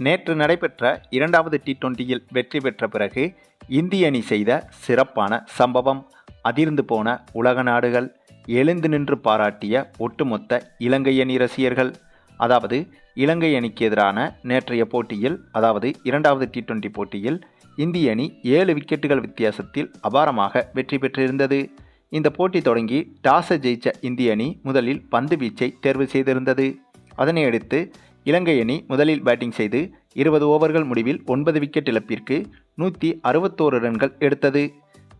நேற்று நடைபெற்ற இரண்டாவது டி டுவெண்ட்டியில் வெற்றி பெற்ற பிறகு இந்திய அணி செய்த சிறப்பான சம்பவம். அதிர்ந்து போன உலக நாடுகள் எழுந்து நின்று பாராட்டிய ஒட்டுமொத்த இலங்கை அணி ரசிகர்கள். அதாவது இலங்கை அணிக்கு எதிரான நேற்றைய போட்டியில் அதாவது இரண்டாவது டி டுவெண்ட்டி போட்டியில் இந்திய அணி ஏழு விக்கெட்டுகள் வித்தியாசத்தில் அபாரமாக வெற்றி பெற்றிருந்தது. இந்த போட்டி தொடங்கி டாஸை ஜெயிச்ச இந்திய அணி முதலில் பந்து வீச்சை தேர்வு செய்திருந்தது. அதனையடுத்து இலங்கை அணி முதலில் பேட்டிங் செய்து இருபது ஓவர்கள் முடிவில் ஒன்பது விக்கெட் இழப்பிற்கு நூற்றி அறுபத்தோரு ரன்கள் எடுத்தது.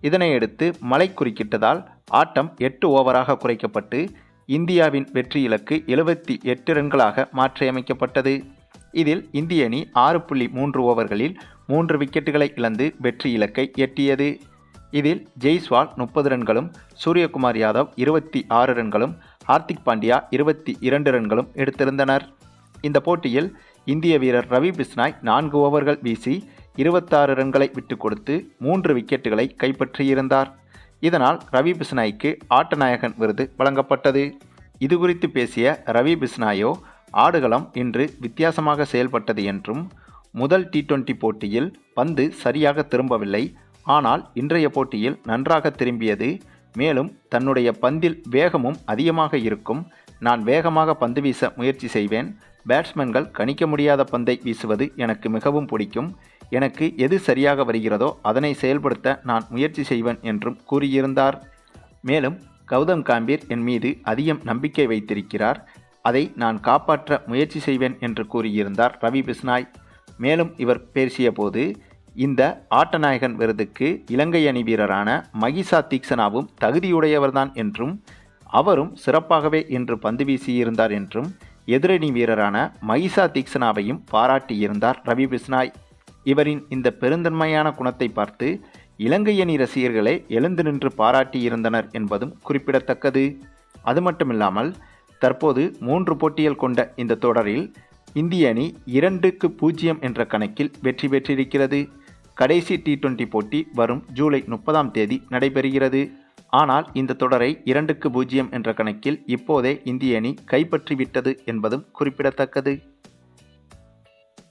இதனையடுத்து மழை குறுக்கிட்டதால் ஆட்டம் எட்டு ஓவராக குறைக்கப்பட்டு இந்தியாவின் வெற்றி இலக்கு எழுபத்தி எட்டு ரன்களாக மாற்றியமைக்கப்பட்டது. இதில் இந்திய அணி ஆறு புள்ளி மூன்று ஓவர்களில் மூன்று விக்கெட்டுகளை இழந்து வெற்றி இலக்கை எட்டியது. இதில் ஜெய்ஸ்வால் முப்பது ரன்களும் சூரியகுமார் யாதவ் இருபத்தி ஆறு ரன்களும் ஹார்திக் பாண்டியா இருபத்தி இரண்டு ரன்களும் எடுத்திருந்தனர். இந்த போட்டியில் இந்திய வீரர் ரவி பிஸ்னாய் நான்கு ஓவர்கள் வீசி இருபத்தாறு ரன்களை விட்டு கொடுத்து மூன்று விக்கெட்டுகளை கைப்பற்றியிருந்தார். இதனால் ரவி பிஸ்னாய்க்கு ஆட்டநாயகன் விருது வழங்கப்பட்டது. இது குறித்து பேசிய ரவி பிஸ்னாயோ ஆடுகளம் இன்று வித்தியாசமாக செயல்பட்டது என்றும் முதல் டி டுவெண்ட்டி போட்டியில் பந்து சரியாக திரும்பவில்லை. ஆனால் இன்றைய போட்டியில் நன்றாக திரும்பியது. மேலும் தன்னுடைய பந்தில் வேகமும் அதிகமாக இருக்கும். நான் வேகமாக பந்து வீச முயற்சி செய்வேன். பேட்ஸ்மேன்கள் கணிக்க முடியாத பந்தை வீசுவது எனக்கு மிகவும் பிடிக்கும். எனக்கு எது சரியாக வருகிறதோ அதனை செயல்படுத்த நான் முயற்சி செய்வேன் என்றும் கூறியிருந்தார். மேலும் கௌதம் காம்பீர் என் மீது அதிகம் நம்பிக்கை வைத்திருக்கிறார். அதை நான் காப்பாற்ற முயற்சி செய்வேன் என்று கூறியிருந்தார் ரவி பிஸ்னாய். மேலும் இவர் பேசியபோது இந்த ஆட்டநாயகன் விருதுக்கு இலங்கை அணி வீரரான மகிசா தீக்ஷனாவும் தகுதியுடையவர்தான் என்றும் அவரும் சிறப்பாகவே இன்று பந்து வீசியிருந்தார் என்றும் எதிரணி வீரரான மகிசா தீக்ஷனாவையும் பாராட்டியிருந்தார் ரவி பிஸ்னாய். இவரின் இந்த பெருந்தன்மையான குணத்தை பார்த்து இலங்கை அணி ரசிகர்களே எழுந்து நின்று பாராட்டியிருந்தனர் என்பதும் குறிப்பிடத்தக்கது. அது மட்டுமில்லாமல் தற்போது மூன்று போட்டிகள் கொண்ட இந்த தொடரில் இந்திய அணி இரண்டுக்கு பூஜ்ஜியம் என்ற கணக்கில் வெற்றி பெற்றிருக்கிறது. கடைசி டி டுவெண்ட்டி போட்டி வரும் ஜூலை முப்பதாம் தேதி நடைபெறுகிறது. ஆனால் இந்த தொடரை இரண்டுக்கு பூஜ்ஜியம் என்ற கணக்கில் இப்போதே இந்திய அணி கைப்பற்றிவிட்டது என்பதும் குறிப்பிடத்தக்கது.